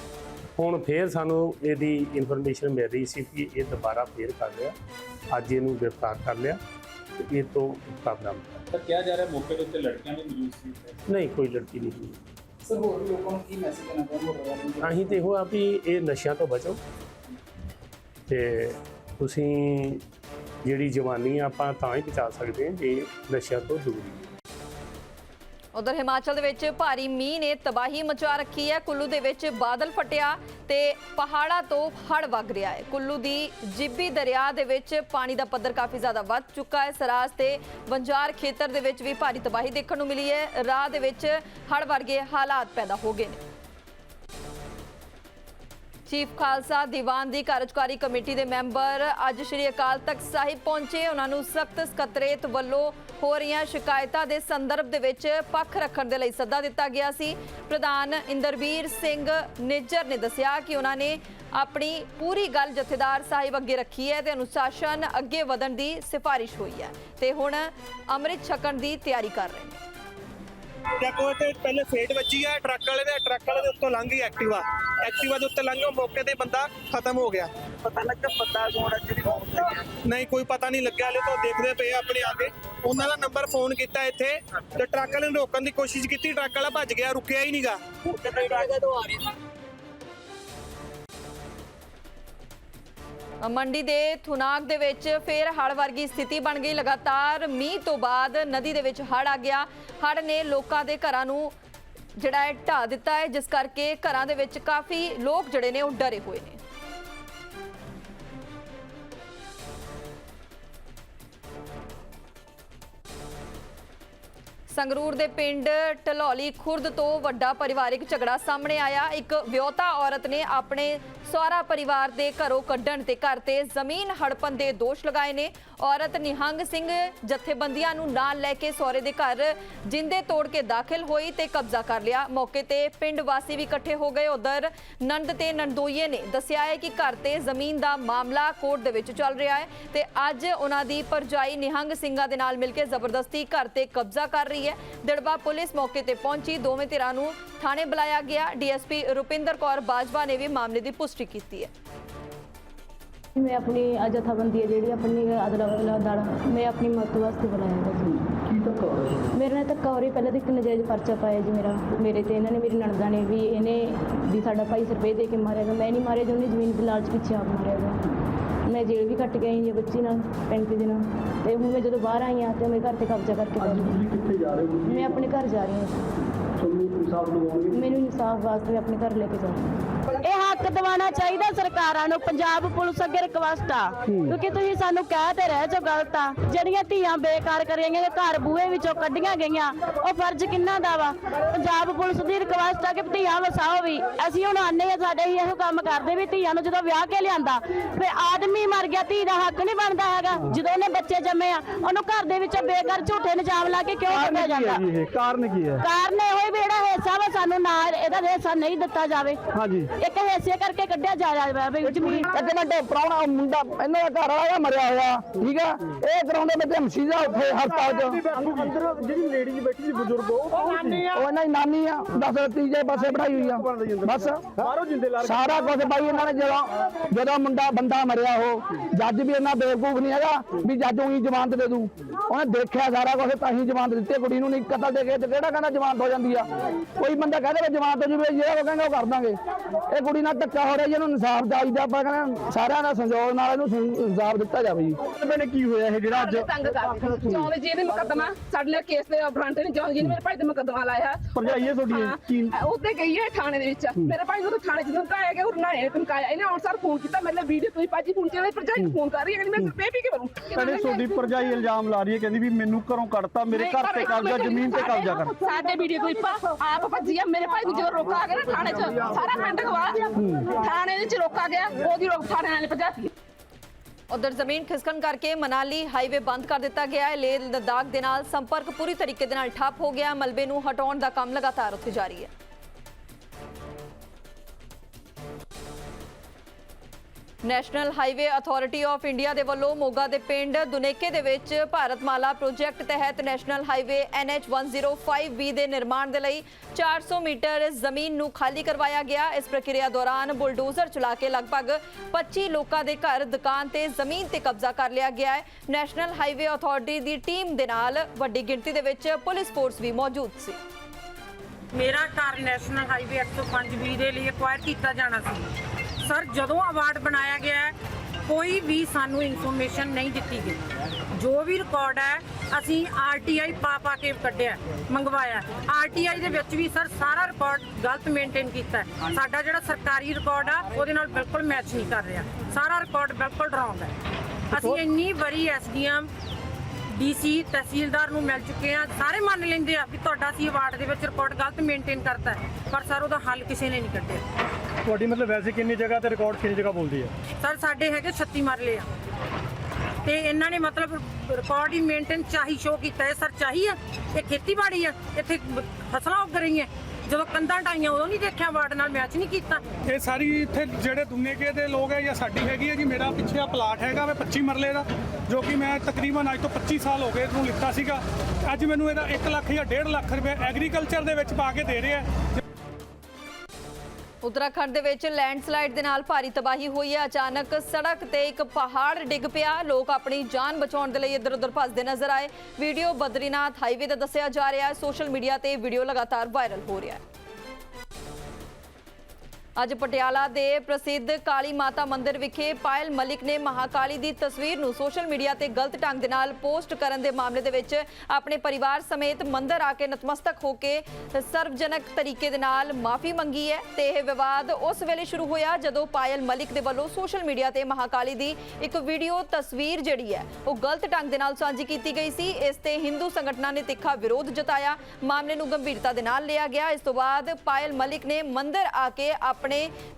ਹੁਣ ਫੇਰ ਸਾਨੂੰ ਇਹਦੀ ਇਨਫੋਰਮੇਸ਼ਨ ਮਿਲ ਰਹੀ ਸੀ ਕਿ ਇਹ ਦੁਬਾਰਾ ਫੇਰ ਕਰ ਰਿਹਾ। ਅੱਜ ਇਹਨੂੰ ਗ੍ਰਿਫਤਾਰ ਕਰ ਲਿਆ ਤੇ ਇਹ ਤੋਂ ਕਰ ਸਰ ਕਿਹਾ ਜਾ ਰਿਹਾ ਮੌਕੇ ਦੇ ਉੱਤੇ ਲੜਕੀਆਂ ਵੀ ਮੌਜੂਦ ਸੀ। ਨਹੀਂ ਕੋਈ ਲੜਕੀ ਨਹੀਂ ਸੀ ਸਰ ਹੋਰ ਵੀ ਲੋਕਾਂ ਨੂੰ ਕੀ ਮੈਸੇਜ ਦੇਣਾ ਚਾਹੁੰਦੇ ਹੋ? ਅਸੀਂ ਤੇ ਇਹੋ ਆ ਵੀ ਇਹ ਨਸ਼ਿਆਂ ਤੋਂ ਬਚੋ। ਤੇ ਤੁਸੀਂ ਜਿਹੜੀ ਜਵਾਨੀ ਆ ਆਪਾਂ ਤਾਂ ਹੀ ਬਚਾ ਸਕਦੇ ਹਾਂ ਜੇ ਨਸ਼ਿਆਂ ਤੋਂ ਦੂਰ ਹੀ। ਉਧਰ ਹਿਮਾਚਲ ਦੇ ਵਿੱਚ ਭਾਰੀ ਮੀਂਹ ਨੇ ਤਬਾਹੀ ਮਚਾ ਰੱਖੀ ਹੈ। ਕੁੱਲੂ ਦੇ ਵਿੱਚ ਬਾਦਲ ਫਟਿਆ ਤੇ ਪਹਾੜਾਂ ਤੋਂ ਹੜ ਵਗ ਰਿਹਾ ਹੈ। ਕੁੱਲੂ ਦੀ ਜਿੱਬੀ ਦਰਿਆ ਦੇ ਵਿੱਚ ਪਾਣੀ ਦਾ ਪੱਧਰ ਕਾਫੀ ਜ਼ਿਆਦਾ ਵੱਧ ਚੁੱਕਾ ਹੈ। ਸਰਾਜ ਤੇ ਵੰਜਾਰ ਖੇਤਰ ਦੇ ਵਿੱਚ ਵੀ ਭਾਰੀ ਤਬਾਹੀ ਦੇਖਣ ਨੂੰ ਮਿਲੀ ਹੈ। ਰਾਹ ਦੇ ਵਿੱਚ ਹੜ ਵਰਗੇ ਹਾਲਾਤ ਪੈਦਾ ਹੋ ਗਏ ਨੇ। ਚੀਫ ਖਾਲਸਾ ਦੀਵਾਨ ਦੀ ਕਾਰਜਕਾਰੀ ਕਮੇਟੀ ਦੇ ਮੈਂਬਰ ਅੱਜ ਸ਼੍ਰੀ ਅਕਾਲ ਤਖਤ ਸਾਹਿਬ ਪਹੁੰਚੇ। ਉਹਨਾਂ ਨੂੰ ਸਖਤ ਸਕੱਤਰੇਤ ਵੱਲੋਂ ਹੋ ਰਹੀਆਂ ਸ਼ਿਕਾਇਤਾਂ ਦੇ ਸੰਦਰਭ ਦੇ ਵਿੱਚ ਪੱਖ ਰੱਖਣ ਦੇ ਲਈ ਸੱਦਾ ਦਿੱਤਾ ਗਿਆ ਸੀ। ਪ੍ਰਧਾਨ ਇੰਦਰਵੀਰ ਸਿੰਘ ਨਿੱਜਰ ਨੇ ਦੱਸਿਆ ਕਿ ਉਹਨਾਂ ਨੇ ਆਪਣੀ ਪੂਰੀ ਗੱਲ ਜਥੇਦਾਰ ਸਾਹਿਬ ਅੱਗੇ ਰੱਖੀ ਹੈ ਤੇ ਅਨੁਸ਼ਾਸਨ ਅੱਗੇ ਵਧਣ ਦੀ ਸਿਫਾਰਿਸ਼ ਹੋਈ ਹੈ ਤੇ ਹੁਣ ਅੰਮ੍ਰਿਤ ਛਕਣ ਦੀ ਤਿਆਰੀ ਕਰ ਰਹੇ ਨੇ। ਦੇਖੋ ਤੇ ਪਹਿਲੇ ਫੇਟ ਵੱਜੀ ਆ ਟਰੱਕ ਵਾਲੇ ਦੇ ਟਰੱਕ ਵਾਲੇ ਦੇ ਉੱਤੋਂ ਲੰਘ ਗਈ ਐਕਟਿਵਾ। ਐਕਟਿਵਾ ਦੇ ਉੱਤੇ ਲੰਘ ਗਿਆ ਮੌਕੇ ਤੇ ਬੰਦਾ ਖਤਮ ਹੋ ਗਿਆ। ਪਤਾ ਲੱਗਾ ਬੰਦਾ ਕੌਣ ਹੈ ਜਿਹੜੀ ਨਹੀਂ ਕੋਈ ਪਤਾ ਨਹੀਂ ਲੱਗਿਆ ਹਲੇ ਤਾਂ ਦੇਖਦੇ ਪਏ ਆ ਆਪਣੇ ਆਗੇ। ਉਹਨਾਂ ਦਾ ਨੰਬਰ ਫੋਨ ਕੀਤਾ ਇੱਥੇ ਤੇ ਟਰੱਕ ਵਾਲੇ ਨੂੰ ਰੋਕਣ ਦੀ ਕੋਸ਼ਿਸ਼ ਕੀਤੀ ਟਰੱਕ ਵਾਲਾ ਭੱਜ ਗਿਆ ਰੁਕਿਆ ਹੀ ਨਹੀਂਗਾ ਮੰਡੀ ਦੇ ਥੁਨਾਕ ਦੇ ਵਿੱਚ ਫੇਰ ਹੜ ਵਰਗੀ ਸਥਿਤੀ ਬਣ ਗਈ। ਲਗਾਤਾਰ ਮੀਂਹ ਤੋਂ ਬਾਅਦ ਨਦੀ ਦੇ ਵਿੱਚ ਹੜ੍ਹ ਆ ਗਿਆ। ਹੜ੍ਹ ਨੇ ਲੋਕਾਂ ਦੇ ਘਰਾਂ ਨੂੰ ਜਿਹੜਾ ਹੈ ਢਾ ਦਿੱਤਾ ਹੈ, ਜਿਸ ਕਰਕੇ ਘਰਾਂ ਦੇ ਵਿੱਚ ਕਾਫੀ ਲੋਕ ਜਿਹੜੇ ਨੇ ਉਹ ਡਰੇ ਹੋਏ ਨੇ। ਸੰਗਰੂਰ ਦੇ ਪਿੰਡ ਢਲੌਲੀ ਖੁਰਦ ਤੋਂ ਵੱਡਾ ਪਰਿਵਾਰਿਕ ਝਗੜਾ ਸਾਹਮਣੇ ਆਇਆ। ਇੱਕ ਵਿਆਹੁਤਾ ਔਰਤ ਨੇ ਆਪਣੇ ਸਹੁਰਾ ਪਰਿਵਾਰ ਦੇ ਘਰੋਂ ਕੱਢਣ ਤੇ ਘਰ ਤੇ ਜ਼ਮੀਨ ਹੜਪਣ ਦੇ ਦੋਸ਼ ਲਗਾਏ ਨੇ। ਔਰਤ ਨਿਹੰਗ ਸਿੰਘ ਜਥੇਬੰਦੀਆਂ ਨੂੰ ਨਾਲ ਲੈ ਕੇ ਸਹੁਰੇ ਦੇ ਘਰ ਜਿੰਦੇ ਤੋੜ ਕੇ ਦਾਖਲ ਹੋਈ ਤੇ ਕਬਜ਼ਾ ਕਰ ਲਿਆ। ਮੌਕੇ ਤੇ ਪਿੰਡ ਵਾਸੀ ਵੀ ਇਕੱਠੇ ਹੋ ਗਏ। ਉਧਰ ਨੰਦ ਤੇ ਨੰਦੋਈਏ ਨੇ ਦੱਸਿਆ ਹੈ ਕਿ ਘਰ ਤੇ ਜ਼ਮੀਨ ਦਾ ਮਾਮਲਾ ਕੋਰਟ ਦੇ ਵਿੱਚ ਚੱਲ ਰਿਹਾ ਹੈ ਤੇ ਅੱਜ ਉਹਨਾਂ ਦੀ ਪਰਜਾਈ ਨਿਹੰਗ ਸਿੰਘਾਂ ਦੇ ਨਾਲ ਮਿਲ ਕੇ ਜ਼ਬਰਦਸਤੀ ਘਰ ਤੇ ਕਬਜ਼ਾ ਕਰ ਰਹੀ ਹੈ। ਦੜਬਾ ਪੁਲਿਸ ਮੌਕੇ ਤੇ ਪਹੁੰਚੀ। ਦੋਵੇਂ ਧਿਰਾਂ ਨੂੰ ਥਾਣੇ ਬੁਲਾਇਆ ਗਿਆ। ਡੀਐਸਪੀ ਰੁਪਿੰਦਰ ਕੌਰ ਬਾਜਵਾ ਨੇ ਵੀ ਮਾਮਲੇ ਦੀ ਪੁਸ਼ਟੀ ਕੀਤੀ ਹੈ। ਮੈਂ ਆਪਣੀ ਅ ਜਥਾਬੰਦੀ ਹੈ ਜਿਹੜੀ ਆਪਣੀ ਅਦਲਾ ਦਲ ਮੈਂ ਆਪਣੀ ਮਦਦ ਵਾਸਤੇ ਬੁਲਾਇਆ ਹੈ ਜੀ ਕੀ ਧੱਕਾ ਹੋ ਰਿਹਾ ਮੇਰੇ ਨਾਲ ਧੱਕਾ ਹੋ ਰਹੀ ਪਹਿਲਾਂ ਤਾਂ ਇੱਕ ਨਜਾਇਜ਼ ਪਰਚਾ ਪਾਇਆ ਜੀ ਮੇਰਾ ਮੇਰੇ ਤੇ ਇਹਨਾਂ ਨੇ ਮੇਰੀ ਨਣਦਾ ਨੇ ਵੀ ਇਹਨੇ ਵੀ ਸਾਡਾ ਭਾਈ ਸਰਪੇ ਦੇ ਕੇ ਮਾਰਿਆ ਗਾ। ਮੈਂ ਨਹੀਂ ਮਾਰਿਆ ਜੀ ਉਹਨੇ ਜ਼ਮੀਨ ਦੇ ਲਾਲਚ ਪਿੱਛੇ ਆਪ ਮਾਰਿਆ ਗਾ। ਮੈਂ ਜੇਲ੍ਹ ਵੀ ਕੱਟ ਕੇ ਆਈ ਜੀ ਬੱਚੀ ਨਾਲ 35 ਦਿਨ। ਤੇ ਹੁਣ ਮੈਂ ਜਦੋਂ ਬਾਹਰ ਆਈ ਹਾਂ ਤੇ ਮੇਰੇ ਘਰ ਤੇ ਕਬਜ਼ਾ ਕਰਕੇ ਬੈਠ ਗਈ ਤੁਸੀਂ ਕਿੱਥੇ ਜਾ ਰਹੇ ਹੋ? ਮੈਂ ਆਪਣੇ ਘਰ ਜਾ ਰਹੀ ਹਾਂ। ਤੁਹਾਨੂੰ ਇਨਸਾਫ ਦਿਵਾਉਣਗੇ? ਮੈਨੂੰ ਇਨਸਾਫ ਵਾਸਤੇ ਮੈਂ ਆਪਣੇ ਘਰ ਲੈ ਕੇ ਜਾਣਾ ਇਹ ਹੱਕ ਚਾਹੀਦਾ ਸਰਕਾਰਾਂ ਨੂੰ ਪੰਜਾਬ ਪੁਲਿਸ ਅੱਗੇ ਰਿਕਵੈਸਟ ਆ। ਕਿਉਂਕਿ ਤੁਸੀਂ ਸਾਨੂੰ ਕਹਿ ਤੇ ਰਹੇ ਜੋ ਗਲਤ ਆ। ਜਿਹੜੀਆਂ ਧੀਆਂ ਬੇਕਾਰ ਕਰੀਆਂ ਗਈਆਂ ਘਰ ਬੂਹੇ ਵਿੱਚੋਂ ਕੱਢੀਆਂ ਗਈਆਂ ਉਹ ਫਰਜ਼ ਕਿੰਨਾ ਦਾ ਵਾ? ਪੰਜਾਬ ਪੁਲਿਸ ਦੀ ਰਿਕਵੈਸਟ ਆ ਕਿ ਧੀਆਂ ਵਸਾਓ ਵੀ। ਅਸੀਂ ਹੁਣ ਆਨੇ ਆ ਸਾਡੇ ਹੀ ਇਹੋ ਕੰਮ ਕਰਦੇ ਵੀ ਧੀਆਂ ਨੂੰ ਜਦੋਂ ਵਿਆਹ ਕੇ ਲਿਆਂਦਾ ਫੇ ਆਦਮੀ ਮਰ ਗਿਆ ਧੀ ਦਾ ਹੱਕ ਨਹੀਂ ਬਣਦਾ ਹੈਗਾ। ਜਦੋਂ ਉਹਨੇ ਬੱਚੇ ਜੰਮੇ ਆ ਉਹਨੂੰ ਘਰ ਦੇ ਵਿੱਚੋਂ ਬੇਕਾਰ ਝੂਠੇ ਨਿਜਾਮ ਲਾ ਕੇ ਕਿਉਂ ਕੱਢਿਆ ਜਾਂਦਾ? ਇਹ? ਕਾਰਨ ਕੀ ਹੈ? ਕਾਰਨ ਇਹੋ ਹੀ ਵੀ ਜਿਹੜਾ ਹਿੱਸਾ ਵਾ ਸਾਨੂੰ ਨਾ ਇਹਦਾ ਹਿੱਸਾ ਨਹੀਂ ਦਿੱਤਾ ਜਾਵੇ। ਹਾਂਜੀ। ਇੱਕ ਹਿੱਸੇ ਕਰਕੇ ਕੱਢਿਆ ਜਾ ਰਿਹਾ ਵੀ ਜ਼ਮੀਨ ਇੱਕ ਮਿੰਟ ਪ੍ਰਾਹੁਣਾ ਮੁੰਡਾ ਇਹਨਾਂ ਦਾ ਘਰ ਵਾਲਾ ਮਰਿਆ ਹੋਇਆ ਠੀਕ ਆ? ਇਹ ਕਰਾਉਂਦੇ ਬੱਚੇ ਮਸੀਦਾ ਉੱਥੇ ਹਸਪਤਾਲ 'ਚ। ਅੰਦਰ ਜਿਹੜੀ ਲੇਡੀ ਬੈਠੀ ਸੀ ਬਜ਼ੁਰਗ ਉਹ ਨਾਨੀ ਆ। ਉਹ ਇਹਨਾਂ ਦੀ ਨਾਨੀ ਆ। ਦੱਸ ਤੀਜੇ ਪਾਸੇ ਬਿਠਾਈ ਹੋਈ ਆ। ਬਸ। ਬਾਹਰੋਂ ਜਿੰਦੇ ਲਾ ਸਾਰਾ ਕੁਝ ਬਾਈ ਇਹਨਾਂ ਨੇ ਜਦੋਂ ਜਦੋਂ ਮੁੰਡਾ ਬੰਦਾ ਮਰਿਆ ਉਹ ਜੱਜ ਵੀ ਇਹਨਾਂ ਬੇਵਕੂਫ ਨਹੀਂ ਹੈਗਾ ਵੀ ਜੱਜ ਉਹੀ ਜ਼ਮਾਨਤ ਦੇ ਦੂ ਉਹਨੇ ਦੇਖਿਆ ਸਾਰਾ ਕੁਝ ਤਾਂ ਹੀ ਜ਼ਮਾਨਤ ਦਿੱਤੀ ਕੁੜੀ ਨੂੰ ਨਹੀਂ ਕਤਲ ਦੇ ਕੇ ਤੇ ਕਿਹੜਾ ਕਹਿੰਦਾ ਜ਼ਮਾਨਤ ਹੋ ਜਾਂਦੀ ਆ? ਕੋਈ ਬੰਦਾ ਕਹਦੇ ਜ਼ਮਾਨਤ ਹੋ ਜੂਵੇ ਜਿਹੜਾ ਉਹ ਕਹਿੰਦਾ ਉਹ ਕਰ ਦਾਂਗੇ। ਇਹ ਕੁੜੀ ਨਾਲ ਧੱਕਾ ਹੋ ਰਿਹਾ ਜੀ ਇਹਨੂੰ ਇਨਸਾਫ ਚਾਹੀਦਾ ਆਪਾਂ ਕਹਿੰਦੇ ਸਾਰਿਆਂ ਦਾ ਸੰਯੋਗ ਨਾਲ ਇਹਨੂੰ ਸੰ- ਇਨਸਾਫ ਦਿੱਤਾ ਜਾਵੇ ਜੀ। ਮੈਨੇ ਕੀ ਹੋਇਆ ਇਹ ਜਿਹੜਾ ਅੱਜ? ਤੰਗ ਕਰਦੇ ਚੌਂਦੇ ਜੀ ਇਹਦੇ ਮੁਕੱਦਮਾ ਸਾਡੇ ਲਈ ਕੇਸ ਦੇ ਫਰੰਟ ਨੇ ਚੌਂਦੇ ਜੀ ਨੇ ਮੇਰੇ ਭਾਈ ਤੇ ਮੁਕੱਦਮਾ ਲਾਇਆ। ਭਰਜਾਈ ਹੈ ਤੁਹਾਡੀ ਇਹ? ਕੀ? ਉੱਤੇ ਗਈ ਹੈ ਥਾਣੇ ਦੇ ਵਿੱਚ। ਮੇਰੇ ਭਾਈ ਨੂੰ ਤਾਂ ਥਾਣੇ ਚ ਧਮਕਾਇਆ ਗਿਆ ਉਹਨਾਂ ਨੇ ਧਮਕਾਇਆ। ਇਹਨੇ ਹੁਣ ਸਰ ਫੋਨ ਕੀਤਾ ਮੇਰੇ ਲਈ ਵੀਡੀਓ ਤੁਸੀਂ ਭਾਜੀ ਫੋਨ ਚਲੇ ਭਰਜਾਈ ਨੂੰ ਫੋਨ ਕਰ ਰਹੀ ਹੈ ਕਹਿੰਦੀ ਮੈਂ ਬੇਬੀ ਕੀ ਕਰੂੰ? ਕਹਿੰਦੇ ਤੁਹਾਡੀ ਭਰਜਾਈ ਇਲਜ਼ਾਮ ਲਾ ਰਹੀ ਹੈ ਕਹਿੰਦੀ ਵੀ ਮੈਨੂੰ ਘਰੋਂ ਕੱਢਤਾ ਮੇਰੇ ਘਰ ਤੇ ਕਬਜ਼ਾ ਜ਼ਮੀਨ ਤੇ ਕਬਜ਼ਾ ਕਰ। ਸਾਡੇ ਵੀਡੀਓ ਕੋਈ ਪਾ- ਆਪ ਭੱਜੀ ਆ ਮੇਰੇ ਭਾਈ ਨੂੰ ਜਦੋਂ ਰੋਕਾ ਗਿਆ ਨਾ ਥਾਣੇ ਚ ਸਾਰਾ ਪਿੰਡ ਗਵਾ ਥਾਣੇ ਵਿੱਚ ਰੋਕਾ ਗਿਆ, ਉਹਦੀ ਰੋਕ ਥਾਣੇ ਵਾਲੇ ਭਜਾਤੀ ਉਧਰ ਜ਼ਮੀਨ ਖਿਸਕਣ ਕਰਕੇ ਮਨਾਲੀ ਹਾਈਵੇ ਬੰਦ ਕਰ ਦਿੱਤਾ ਗਿਆ ਹੈ। ਲੇਹ ਲਦਾਖ ਦੇ ਨਾਲ ਸੰਪਰਕ ਪੂਰੀ ਤਰੀਕੇ ਦੇ ਨਾਲ ਠੱਪ ਹੋ ਗਿਆ। ਮਲਬੇ ਨੂੰ ਹਟਾਉਣ ਦਾ ਕੰਮ ਲਗਾਤਾਰ ਉੱਥੇ ਜਾਰੀ ਹੈ। National highway authority of India ਦੇ ਵੱਲੋਂ ਮੋਗਾ ਦੇ ਪਿੰਡ ਦੁਨੇਕੇ ਦੇ ਵਿੱਚ ਭਾਰਤਮਾਲਾ ਪ੍ਰੋਜੈਕਟ ਤਹਿਤ ਨੈਸ਼ਨਲ ਹਾਈਵੇ NH 105B ਦੇ ਨਿਰਮਾਣ ਦੇ ਲਈ 400 ਮੀਟਰ ਜ਼ਮੀਨ ਨੂੰ ਖਾਲੀ ਕਰਵਾਇਆ ਗਿਆ। ਇਸ ਪ੍ਰਕਿਰਿਆ ਦੌਰਾਨ ਬੁਲਡੋਜ਼ਰ ਚਲਾ ਕੇ ਲਗਭਗ 25 ਲੋਕਾਂ ਦੇ ਘਰ, ਦੁਕਾਨ ਤੇ ਜ਼ਮੀਨ ਤੇ ਕਬਜ਼ਾ ਕਰ ਲਿਆ ਗਿਆ ਹੈ। ਨੈਸ਼ਨਲ ਹਾਈਵੇ ਅਥਾਰਟੀ ਦੀ ਟੀਮ ਦੇ ਨਾਲ ਵੱਡੀ ਗਿਣਤੀ ਦੇ ਵਿੱਚ ਪੁਲਿਸ ਫੋਰਸ ਵੀ ਮੌਜੂਦ ਸੀ। ਮੇਰਾ ਘਰ ਨੈਸ਼ਨਲ ਹਾਈਵੇ 105 ਦੇ ਲਈ ਐਕਵਾਇਰ ਕੀਤਾ ਜਾਣਾ ਸੀ। ਸਰ ਜਦੋਂ ਅਵਾਰਡ ਬਣਾਇਆ ਗਿਆ ਹੈ, ਕੋਈ ਵੀ ਸਾਨੂੰ ਇਨਫੋਰਮੇਸ਼ਨ ਨਹੀਂ ਦਿੱਤੀ ਗਈ। ਜੋ ਵੀ ਰਿਕਾਰਡ ਹੈ ਅਸੀਂ ਆਰਟੀਆਈ ਪਾ ਪਾ ਕੇ ਕੱਢਿਆ ਮੰਗਵਾਇਆ। ਆਰਟੀਆਈ ਦੇ ਵਿੱਚ ਵੀ ਸਰ ਸਾਰਾ ਰਿਕਾਰਡ ਗਲਤ ਮੇਨਟੇਨ ਕੀਤਾ ਹੈ। ਸਾਡਾ ਜਿਹੜਾ ਸਰਕਾਰੀ ਰਿਕਾਰਡ ਆ ਉਹਦੇ ਨਾਲ ਬਿਲਕੁਲ ਮੈਚ ਨਹੀਂ ਕਰ ਰਿਹਾ। ਸਾਰਾ ਰਿਕਾਰਡ ਬਿਲਕੁਲ ਰੌਂਗ ਹੈ। ਅਸੀਂ ਇੰਨੀ ਵਾਰੀ ਐਸਡੀਐਮ ਡੀਸੀ ਤਹਿਸੀਲਦਾਰ ਨੂੰ ਮਿਲ ਚੁੱਕੇ ਆ ਸਾਰੇ ਮੰਨ ਲੈਂਦੇ ਆ ਵੀ ਤੁਹਾਡਾ ਸੀ ਅਵਾਰਡ ਦੇ ਵਿੱਚ ਰਿਕਾਰਡ ਗਲਤ ਮੇਨਟੇਨ ਕਰਤਾ ਹੈ ਪਰ ਸਰ ਉਹਦਾ ਹੱਲ ਕਿਸੇ ਨੇ ਨਹੀਂ ਕੱਢਿਆ। ਤੁਹਾਡੀ ਮਤਲਬ ਵੈਸੇ ਕਿੰਨੀ ਜਗ੍ਹਾ ਤੇ ਰਿਕਾਰਡ ਕਿੰਨੀ ਜਗ੍ਹਾ ਬੋਲਦੀ ਹੈ? ਸਰ ਸਾਡੇ ਹੈਗੇ 36 ਮਰਲੇ ਆ। ਤੇ ਇਹਨਾਂ ਨੇ ਮਤਲਬ ਰਿਕਾਰਡ ਹੀ ਮੇਨਟੇਨ ਚਾਹੀ ਸ਼ੋ ਕੀਤਾ ਹੈ। ਸਰ ਚਾਹੀ ਆ ਇਹ ਖੇਤੀਬਾੜੀ ਆ ਇੱਥੇ ਫਸਲਾਂ ਉੱਗ ਰਹੀਆਂ। ਜਦੋਂ ਕੰਧਾਂ ਢਾਈਆਂ ਉਦੋਂ ਨਹੀਂ ਦੇਖਿਆ ਵਾਰਡ ਨਾਲ ਮੈਚ ਨਹੀਂ ਕੀਤਾ। ਇਹ ਸਾਰੀ ਇੱਥੇ ਜਿਹੜੇ ਦੁਨੀਕੇ ਦੇ ਲੋਕ ਹੈ ਜਾਂ ਸਾਡੀ ਹੈਗੀ ਹੈ ਜੀ ਮੇਰਾ ਪਿੱਛੇ ਆ ਪਲਾਟ ਹੈਗਾ ਵੇ 25 ਮਰਲੇ ਦਾ ਜੋ ਕਿ ਮੈਂ ਤਕਰੀਬਨ ਅੱਜ ਤੋਂ 25 ਸਾਲ ਹੋ ਗਏ ਇਹਨੂੰ ਲਿੱਤਾ ਸੀਗਾ। ਅੱਜ ਮੈਨੂੰ ਇਹਦਾ 1 ਲੱਖ ਜਾਂ 1.5 ਲੱਖ ਰੁਪਏ ਐਗਰੀਕਲਚਰ ਦੇ ਵਿੱਚ ਪਾ ਕੇ ਦੇ ਰਿਹਾ ਉੱਤਰਾਖੰਡ ਦੇ ਵਿੱਚ ਲੈਂਡਸਲਾਈਡ ਦੇ ਨਾਲ ਭਾਰੀ ਤਬਾਹੀ ਹੋਈ ਹੈ। ਅਚਾਨਕ ਸੜਕ ਤੇ ਇੱਕ ਪਹਾੜ ਡਿੱਗ ਪਿਆ। ਲੋਕ ਆਪਣੀ ਜਾਨ ਬਚਾਉਣ ਦੇ ਲਈ ਇੱਧਰ ਉੱਧਰ ਭੱਜਦੇ ਨਜ਼ਰ ਆਏ। ਵੀਡੀਓ ਬਦਰੀਨਾਥ ਹਾਈਵੇ ਦਾ ਦੱਸਿਆ ਜਾ ਰਿਹਾ ਹੈ। ਸੋਸ਼ਲ ਮੀਡੀਆ ਤੇ ਵੀਡੀਓ ਲਗਾਤਾਰ ਵਾਇਰਲ ਹੋ ਰਿਹਾ ਹੈ। ਅੱਜ ਪਟਿਆਲਾ ਦੇ ਪ੍ਰਸਿੱਧ ਕਾਲੀ ਮਾਤਾ ਮੰਦਿਰ ਵਿਖੇ ਪਾਇਲ ਮਲਿਕ ਨੇ ਮਹਾਕਾਲੀ ਦੀ ਤਸਵੀਰ ਨੂੰ ਸੋਸ਼ਲ ਮੀਡੀਆ ਤੇ ਗਲਤ ਢੰਗ ਦੇ ਨਾਲ ਪੋਸਟ ਕਰਨ ਦੇ ਮਾਮਲੇ ਦੇ ਵਿੱਚ ਆਪਣੇ ਪਰਿਵਾਰ ਸਮੇਤ ਮੰਦਿਰ ਆ ਕੇ ਨਤਮਸਤਕ ਹੋ ਕੇ ਸਰਵਜਨਕ ਤਰੀਕੇ ਦੇ ਨਾਲ ਮਾਫੀ ਮੰਗੀ ਹੈ ਤੇ ਇਹ ਵਿਵਾਦ ਉਸ ਵੇਲੇ ਸ਼ੁਰੂ ਹੋਇਆ ਜਦੋਂ ਪਾਇਲ ਮਲਿਕ ਦੇ ਵੱਲੋਂ ਸੋਸ਼ਲ ਮੀਡੀਆ ਤੇ ਮਹਾਕਾਲੀ ਦੀ ਇੱਕ ਵੀਡੀਓ ਤਸਵੀਰ ਜਿਹੜੀ ਹੈ ਉਹ ਗਲਤ ਢੰਗ ਦੇ ਨਾਲ ਸਾਂਝੀ ਕੀਤੀ ਗਈ ਸੀ। ਇਸ ਤੇ ਹਿੰਦੂ ਸੰਗਠਨਾਂ ਨੇ ਤਿੱਖਾ ਵਿਰੋਧ ਜਤਾਇਆ। ਮਾਮਲੇ ਨੂੰ ਗੰਭੀਰਤਾ ਦੇ ਨਾਲ ਲਿਆ ਗਿਆ। ਇਸ ਤੋਂ ਬਾਅਦ ਪਾਇਲ ਮਲਿਕ ਨੇ ਮੰਦਿਰ ਆ ਕੇ ਆਪਣੇ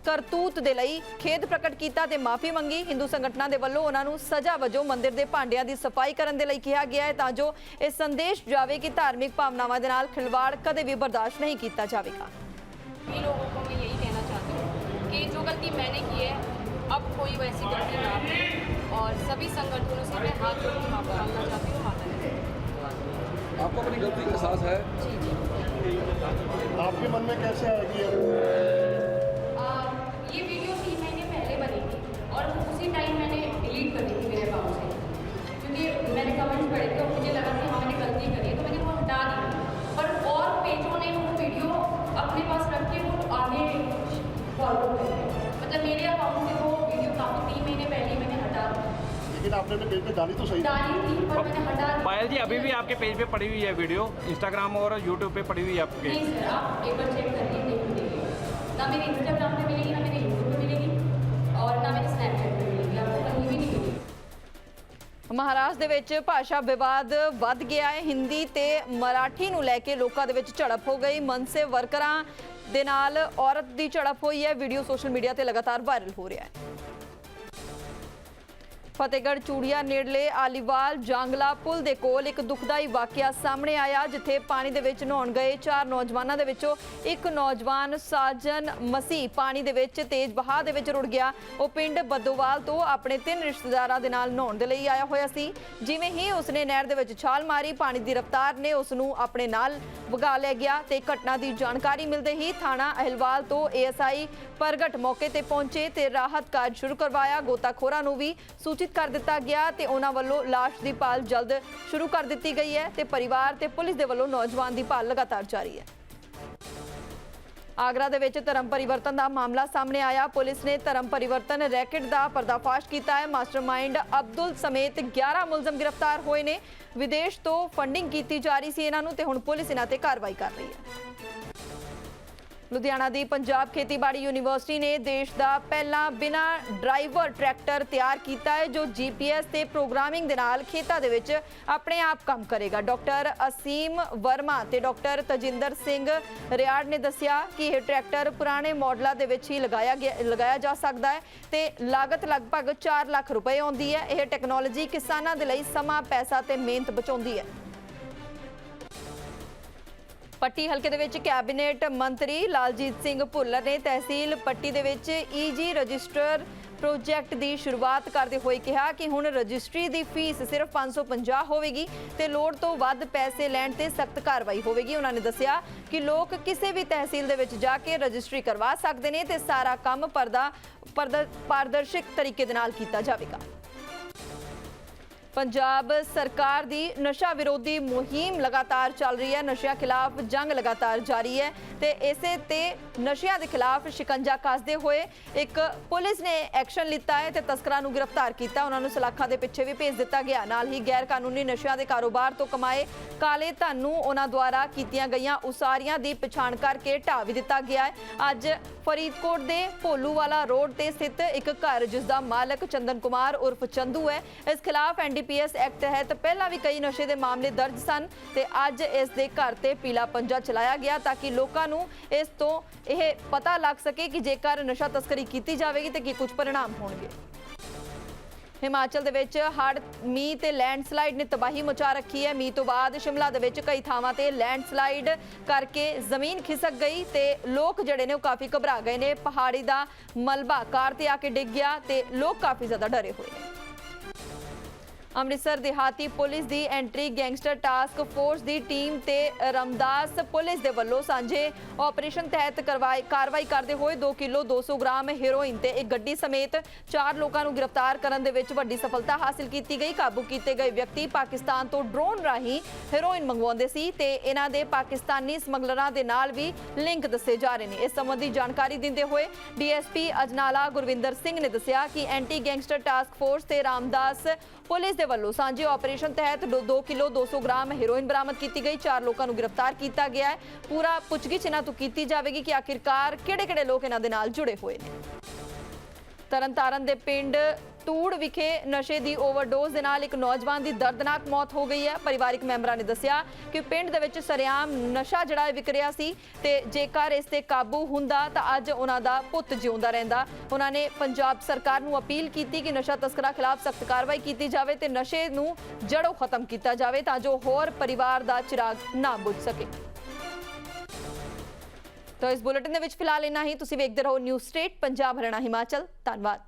ਕਰਤੂਤ ਦੇ ਲਈ ਖੇਦ ਪ੍ਰਕਟ ਕੀਤਾ ਤੇ ਮਾਫੀ ਮੰਗੀ ਹਿੰਦੂ ਸੰਗਠਨਾਂ ਦੇ ਵੱਲੋਂ ਉਹਨਾਂ ਨੂੰ ਸਜ਼ਾ ਵਜੋਂ ਮੰਦਿਰ ਦੇ ਭਾਂਡਿਆਂ ਦੀ ਸਫਾਈ ਕਰਨ ਦੇ ਲਈ ਕਿਹਾ ਗਿਆ ਹੈ ਤਾਂ ਜੋ ਇਹ ਸੰਦੇਸ਼ ਜਾਵੇ ਕਿ ਧਾਰਮਿਕ ਭਾਵਨਾਵਾਂ ਦੇ ਨਾਲ ਖਿਲਵਾੜ ਕਦੇ ਵੀ ਬਰਦਾਸ਼ਤ ਨਹੀਂ ਕੀਤਾ ਜਾਵੇਗਾ सभी लोगों को मैं यही कहना चाहती हूँ कि जो गलती मैंने की है अब कोई वैसी गलती ना हो और सभी संगठनों से मैं हाथ जोड़ के माफी मांगना चाहती हूँ माता रानी आपको अपनी गलती का एहसास है जी जी आपके मन में कैसे आएगी उसी टाइम मैंने डिलीट कर दी थी मेरे अकाउंट से। क्योंकि मैंने कमेंट्स पढ़े थे और मुझे लगा कि हाँ मैंने गलती करी है तो मैंने वो हटा दी। पर और पेजों ने वो वीडियो अपने पास रख के वो आगे फॉरवर्ड कर मतलब मेरे अकाउंट से वो वीडियो काफ़ी तीन महीने पहले मैंने हटा दी। लेकिन आपने अपने पेज पे डाली तो सही। डाली थी पर मैंने हटा दी। पायल जी अभी भी आपके पेज पे पड़ी हुई है वीडियो इंस्टाग्राम और यूट्यूब पे पड़ी हुई है आपके? नहीं सर आप एक बार चेक करिए ना मेरे इंस्टाग्राम पे मिलेगी ना मेरे यूट्यूब पे मिलेगी। ਮਹਾਰਾਸ਼ਟਰ ਦੇ ਵਿੱਚ ਭਾਸ਼ਾ ਵਿਵਾਦ ਵੱਧ ਗਿਆ ਹੈ। ਹਿੰਦੀ ਤੇ ਮਰਾਠੀ ਨੂੰ ਲੈ ਕੇ ਲੋਕਾਂ ਦੇ ਵਿੱਚ ਝੜਪ ਹੋ ਗਈ। ਮਨਸੇ ਵਰਕਰਾਂ ਦੇ ਨਾਲ ਔਰਤ ਦੀ ਝੜਪ ਹੋਈ ਹੈ। ਵੀਡੀਓ ਸੋਸ਼ਲ ਮੀਡੀਆ ਤੇ ਲਗਾਤਾਰ ਵਾਇਰਲ ਹੋ ਰਿਹਾ ਹੈ। ਫਤਿਹਗੜ੍ਹ ਚੂੜੀਆ ਨੇੜਲੇ ਆਲੀਵਾਲ ਜਾਂਗਲਾ ਪੁਲ ਦੇ ਕੋਲ ਇੱਕ ਦੁਖਦਾਈ ਵਾਕਿਆ ਸਾਹਮਣੇ ਆਇਆ, ਜਿੱਥੇ ਪਾਣੀ ਦੇ ਵਿੱਚ ਨਹਾਉਣ ਗਏ ਚਾਰ ਨੌਜਵਾਨਾਂ ਦੇ ਵਿੱਚੋਂ ਇੱਕ ਨੌਜਵਾਨ ਸਾਜਨ ਮਸੀਹ ਪਾਣੀ ਦੇ ਵਿੱਚ ਤੇਜ਼ ਵਹਾਅ ਦੇ ਵਿੱਚ ਰੁੜ ਗਿਆ। ਉਹ ਪਿੰਡ ਬੱਦੋਵਾਲ ਤੋਂ ਆਪਣੇ ਤਿੰਨ ਰਿਸ਼ਤੇਦਾਰਾਂ ਦੇ ਨਾਲ ਨਹਾਉਣ ਦੇ ਲਈ ਆਇਆ ਹੋਇਆ ਸੀ। ਜਿਵੇਂ ਹੀ ਉਸਨੇ ਨਹਿਰ ਦੇ ਵਿੱਚ ਛਾਲ ਮਾਰੀ, ਪਾਣੀ ਦੀ ਰਫ਼ਤਾਰ ਨੇ ਉਸ ਨੂੰ ਆਪਣੇ ਨਾਲ ਵਗਾ ਲਿਆ ਗਿਆ ਤੇ ਘਟਨਾ ਦੀ ਜਾਣਕਾਰੀ ਮਿਲਦੇ ਹੀ ਥਾਣਾ ਅਹਿਲਵਾਲ ਤੋਂ ਏਐਸਆਈ ਪ੍ਰਗਟ ਮੌਕੇ ਤੇ ਪਹੁੰਚੇ ਤੇ ਰਾਹਤ ਕਾਰਜ ਸ਼ੁਰੂ ਕਰਵਾਇਆ। ਗੋਤਾਖੋਰਾਂ ਨੂੰ ਵੀ ਸੂਚਿਤ ਕਰ ਦਿੱਤਾ ਗਿਆ ਤੇ ਉਹਨਾਂ ਵੱਲੋਂ ਲਾਸ਼ ਦੀ ਭਾਲ ਜਲਦ ਸ਼ੁਰੂ ਕਰ ਦਿੱਤੀ ਗਈ ਹੈ ਤੇ ਪਰਿਵਾਰ ਤੇ ਪੁਲਿਸ ਦੇ ਵੱਲੋਂ ਨੌਜਵਾਨ ਦੀ ਭਾਲ ਲਗਾਤਾਰ ਜਾਰੀ ਹੈ। ਆਗਰਾ ਦੇ ਵਿੱਚ ਧਰਮ ਪਰਿਵਰਤਨ ਦਾ ਮਾਮਲਾ ਸਾਹਮਣੇ ਆਇਆ। ਪੁਲਿਸ ਨੇ ਧਰਮ ਪਰਿਵਰਤਨ ਰੈਕਟ ਦਾ ਪਰਦਾਫਾਸ਼ ਕੀਤਾ ਹੈ। ਮਾਸਟਰਮਾਈਂਡ ਅਬਦੁਲ ਸਮੇਤ 11 ਮੁਲਜ਼ਮ ਗ੍ਰਿਫਤਾਰ ਹੋਏ ਨੇ। ਵਿਦੇਸ਼ ਤੋਂ ਫੰਡਿੰਗ ਕੀਤੀ ਜਾ ਰਹੀ ਸੀ ਇਹਨਾਂ ਨੂੰ ਤੇ ਹੁਣ ਪੁਲਿਸ ਇਹਨਾਂ ਤੇ ਕਾਰਵਾਈ ਕਰ ਰਹੀ ਹੈ। ਲੁਧਿਆਣਾ ਦੀ ਪੰਜਾਬ ਖੇਤੀਬਾੜੀ ਯੂਨੀਵਰਸਿਟੀ ਨੇ ਦੇਸ਼ ਦਾ ਪਹਿਲਾ ਬਿਨਾ ਡਰਾਈਵਰ ਟਰੈਕਟਰ ਤਿਆਰ ਕੀਤਾ ਹੈ, ਜੋ ਜੀਪੀਐਸ ਤੇ ਪ੍ਰੋਗਰਾਮਿੰਗ ਦੇ ਨਾਲ ਖੇਤਾਂ ਦੇ ਵਿੱਚ ਆਪਣੇ ਆਪ ਕੰਮ ਕਰੇਗਾ। ਡਾਕਟਰ ਅਸੀਮ ਵਰਮਾ ਤੇ ਡਾਕਟਰ ਤਜਿੰਦਰ ਸਿੰਘ ਰਿਆੜ ਨੇ ਦੱਸਿਆ ਕਿ ਇਹ ਟਰੈਕਟਰ ਪੁਰਾਣੇ ਮਾਡਲਾਂ ਦੇ ਵਿੱਚ ਹੀ ਲਗਾਇਆ ਗਿਆ, ਲਗਾਇਆ ਜਾ ਸਕਦਾ ਹੈ ਤੇ ਲਾਗਤ ਲਗਭਗ 4 ਲੱਖ ਰੁਪਏ ਆਉਂਦੀ ਹੈ। ਇਹ ਟੈਕਨੋਲੋਜੀ ਕਿਸਾਨਾਂ ਦੇ ਲਈ ਸਮਾਂ, ਪੈਸਾ ਤੇ ਮਿਹਨਤ ਬਚਾਉਂਦੀ ਹੈ। ਪੱਟੀ ਹਲਕੇ ਦੇ ਵਿੱਚ ਕੈਬਨਿਟ ਮੰਤਰੀ ਲਾਲਜੀਤ ਸਿੰਘ ਭੁੱਲਰ ਨੇ ਤਹਿਸੀਲ ਪੱਟੀ ਦੇ ਵਿੱਚ ਈਜੀ ਰਜਿਸਟਰ ਪ੍ਰੋਜੈਕਟ ਦੀ ਸ਼ੁਰੂਆਤ ਕਰਦੇ ਹੋਏ ਕਿਹਾ ਕਿ ਹੁਣ ਰਜਿਸਟਰੀ ਦੀ ਫੀਸ ਸਿਰਫ 550 ਹੋਵੇਗੀ ਤੇ ਲੋੜ ਤੋਂ ਵੱਧ ਪੈਸੇ ਲੈਣ ਤੇ ਸਖਤ ਕਾਰਵਾਈ ਹੋਵੇਗੀ। ਉਹਨਾਂ ਨੇ ਦੱਸਿਆ ਕਿ ਲੋਕ ਕਿਸੇ ਵੀ ਤਹਿਸੀਲ ਦੇ ਵਿੱਚ ਜਾ ਕੇ ਰਜਿਸਟਰੀ ਕਰਵਾ ਸਕਦੇ ਨੇ ਤੇ ਸਾਰਾ ਕੰਮ ਪਰਦਾ ਪਰਦਾ- ਪਾਰਦਰਸ਼ਕ ਤਰੀਕੇ ਦੇ ਨਾਲ ਕੀਤਾ ਜਾਵੇਗਾ। ਪੰਜਾਬ ਸਰਕਾਰ ਦੀ ਨਸ਼ਾ ਵਿਰੋਧੀ ਮੁਹਿੰਮ ਲਗਾਤਾਰ ਚੱਲ ਰਹੀ ਹੈ। ਨਸ਼ਿਆਂ ਖਿਲਾਫ ਜੰਗ ਲਗਾਤਾਰ ਜਾਰੀ ਹੈ ਤੇ ਇਸੇ ਤੇ ਨਸ਼ਿਆਂ ਦੇ ਖਿਲਾਫ ਸ਼ਿਕੰਜਾ ਕੱਸਦੇ ਹੋਏ ਇੱਕ ਪੁਲਿਸ ਨੇ ਐਕਸ਼ਨ ਲਿੱਤਾ ਹੈ ਤੇ ਤਸਕਰਾਂ ਨੂੰ ਗ੍ਰਿਫਤਾਰ ਕੀਤਾ। ਉਹਨਾਂ ਨੂੰ ਸਲਾਖਾਂ ਦੇ ਪਿੱਛੇ ਵੀ ਭੇਜ ਦਿੱਤਾ ਗਿਆ। ਨਾਲ ਹੀ ਗੈਰ ਕਾਨੂੰਨੀ ਨਸ਼ਿਆਂ ਦੇ ਕਾਰੋਬਾਰ ਤੋਂ ਕਮਾਏ ਕਾਲੇ ਧਨ ਨੂੰ ਉਹਨਾਂ ਦੁਆਰਾ ਕੀਤੀਆਂ ਗਈਆਂ ਉਸਾਰੀਆਂ ਦੀ ਪਛਾਣ ਕਰਕੇ ਢਾਹ ਵੀ ਦਿੱਤਾ ਗਿਆ ਹੈ। ਅੱਜ ਫਰੀਦਕੋਟ ਦੇ ਭੋਲੂਵਾਲਾ ਰੋਡ ਤੇ ਸਥਿਤ ਇੱਕ ਘਰ ਜਿਸ ਦਾ ਮਾਲਕ ਚੰਦਨ ਕੁਮਾਰ ਉਰਫ ਚੰਦੂ ਹੈ। ਇਸ ਖਿਲਾਫ ਐਨਡੀਪੀਐਸ ਐਕਟ ਤਹਿਤ ਪਹਿਲਾਂ ਵੀ ਕਈ ਨਸ਼ੇ ਦੇ ਮਾਮਲੇ ਦਰਜ ਸਨ ਤੇ ਅੱਜ ਇਸ ਦੇ ਘਰ ਤੇ ਪੀਲਾ ਪੰਜਾ ਚਲਾਇਆ ਗਿਆ ਤਾਂ ਕਿ ਲੋਕਾਂ ਨੂੰ ਇਸ ਤੋਂ ਇਹ ਪਤਾ ਲੱਗ ਸਕੇ ਕਿ ਜੇਕਰ ਨਸ਼ਾ ਤਸਕਰੀ ਕੀਤੀ ਜਾਵੇਗੀ ਤੇ ਕੀ ਕੁਝ ਪਰਿਣਾਮ ਹੋਣਗੇ। ਹਿਮਾਚਲ ਦੇ ਵਿੱਚ ਹੜ੍ਹ, ਮੀਂਹ ਤੇ ਲੈਂਡਸਲਾਈਡ ਨੇ ਤਬਾਹੀ ਮਚਾ ਰੱਖੀ ਹੈ। ਮੀਂਹ ਤੋਂ ਬਾਅਦ ਸ਼ਿਮਲਾ ਦੇ ਵਿੱਚ ਕਈ ਥਾਵਾਂ ਤੇ ਲੈਂਡਸਲਾਈਡ ਕਰਕੇ ਜ਼ਮੀਨ ਖਿਸਕ ਗਈ ਤੇ ਲੋਕ ਜਿਹੜੇ ਨੇ ਉਹ ਕਾਫੀ ਘਬਰਾ ਗਏ ਨੇ। ਪਹਾੜੀ ਦਾ ਮਲਬਾ ਕਾਰ ਤੇ ਆ ਕੇ ਡਿੱਗ ਗਿਆ ਤੇ ਲੋਕ ਕਾਫੀ ਜ਼ਿਆਦਾ ਡਰੇ ਹੋਏ ਨੇ। ਅੰਮ੍ਰਿਤਸਰ ਦਿਹਾਤੀ ਪੁਲਿਸ ਦੀ ਐਂਟਰੀ ਗੈਂਗਸਟਰ ਟਾਸਕ ਫੋਰਸ ਦੀ ਟੀਮ ਤੇ ਰਮਦਾਸ ਪੁਲਿਸ ਦੇ ਵੱਲੋਂ ਸਾਂਝੇ ਆਪਰੇਸ਼ਨ ਤਹਿਤ ਕਰਵਾਈ ਕਾਰਵਾਈ ਕਰਦੇ ਹੋਏ 2 ਕਿਲੋ 200 ਗ੍ਰਾਮ ਹੈਰੋਇਨ ਤੇ ਇੱਕ ਗੱਡੀ ਸਮੇਤ ਚਾਰ ਲੋਕਾਂ ਨੂੰ ਗ੍ਰਿਫਤਾਰ ਕਰਨ ਦੇ ਵਿੱਚ ਵੱਡੀ ਸਫਲਤਾ ਹਾਸਲ ਕੀਤੀ ਗਈ। ਕਾਬੂ ਕੀਤੇ ਗਏ ਵਿਅਕਤੀ ਪਾਕਿਸਤਾਨ ਤੋਂ ਡਰੋਨ ਰਾਹੀਂ ਹੈਰੋਇਨ ਮੰਗਵਾਉਂਦੇ ਸੀ ਤੇ ਇਹਨਾਂ ਦੇ ਪਾਕਿਸਤਾਨੀ ਸਮਗਲਰਾਂ ਦੇ ਨਾਲ ਵੀ ਲਿੰਕ ਦੱਸੇ ਜਾ ਰਹੇ ਨੇ। ਇਸ ਸੰਬੰਧੀ ਜਾਣਕਾਰੀ ਦਿੰਦੇ ਹੋਏ ਡੀਐਸਪੀ ਅਜਨਾਲਾ ਗੁਰਵਿੰਦਰ ਸਿੰਘ ਨੇ ਦੱਸਿਆ ਕਿ ਐਂਟੀ ਗੈਂਗਸਟਰ ਟਾਸਕ ਫੋਰਸ ਤੇ ਰਾਮਦਾਸ ਪੁਲਿਸ ਦੇ ਵੱਲੋਂ ਸਾਂਝੇ ਆਪਰੇਸ਼ਨ ਤਹਿਤ 2 ਕਿਲੋ 200 ਗ੍ਰਾਮ ਹੈਰੋਇਨ ਬਰਾਮਦ ਕੀਤੀ ਗਈ। ਚਾਰ ਲੋਕਾਂ ਨੂੰ ਗ੍ਰਿਫਤਾਰ ਕੀਤਾ ਗਿਆ ਹੈ। ਪੂਰਾ ਪੁੱਛਗਿੱਛ ਇਹਨਾਂ ਤੋਂ ਕੀਤੀ ਜਾਵੇਗੀ ਕਿ ਆਖਿਰਕਾਰ ਕਿਹੜੇ-ਕਿਹੜੇ ਲੋਕ ਇਹਨਾਂ ਦੇ ਨਾਲ ਜੁੜੇ ਹੋਏ ਨੇ। ਤਰਨਤਾਰਨ ਦੇ ਪਿੰਡ ਤੂੜ ਵਿਖੇ ਨਸ਼ੇ ਦੀ ਓਵਰਡੋਜ਼ ਦੇ ਨਾਲ ਇੱਕ ਨੌਜਵਾਨ ਦੀ ਦਰਦਨਾਕ ਮੌਤ ਹੋ ਗਈ ਹੈ। ਪਰਿਵਾਰਿਕ ਮੈਂਬਰਾਂ ਨੇ ਦੱਸਿਆ ਕਿ ਪਿੰਡ ਦੇ ਵਿੱਚ ਸਰਿਆਮ ਨਸ਼ਾ ਜਿਹੜਾ ਵਿਕ ਰਿਹਾ ਸੀ ਤੇ ਜੇਕਰ ਇਸ ਤੇ ਕਾਬੂ ਹੁੰਦਾ ਤਾਂ ਅੱਜ ਉਹਨਾਂ ਦਾ ਪੁੱਤ ਜਿਉਂਦਾ ਰਹਿੰਦਾ। ਉਹਨਾਂ ਨੇ ਪੰਜਾਬ ਸਰਕਾਰ ਨੂੰ ਅਪੀਲ ਕੀਤੀ ਕਿ ਨਸ਼ਾ ਤਸਕਰਾਂ ਖਿਲਾਫ ਸਖਤ ਕਾਰਵਾਈ ਕੀਤੀ ਜਾਵੇ ਤੇ ਨਸ਼ੇ ਨੂੰ ਜੜੋਂ ਖਤਮ ਕੀਤਾ ਜਾਵੇ ਤਾਂ ਜੋ ਹੋਰ ਪਰਿਵਾਰ ਦਾ ਚਿਰਾਗ ਨਾ ਬੁਝ ਸਕੇ। ਤਾਂ ਇਸ ਬੁਲੇਟਿਨ ਦੇ ਵਿੱਚ ਫਿਲਹਾਲ ਇੰਨਾ ਹੀ। ਤੁਸੀਂ ਵੇਖਦੇ ਰਹੋ ਨਿਊਜ਼ ਸਟੇਟ, ਪੰਜਾਬ, ਹਰਿਆਣਾ, ਹਿਮਾਚਲ। ਧੰਨਵਾਦ।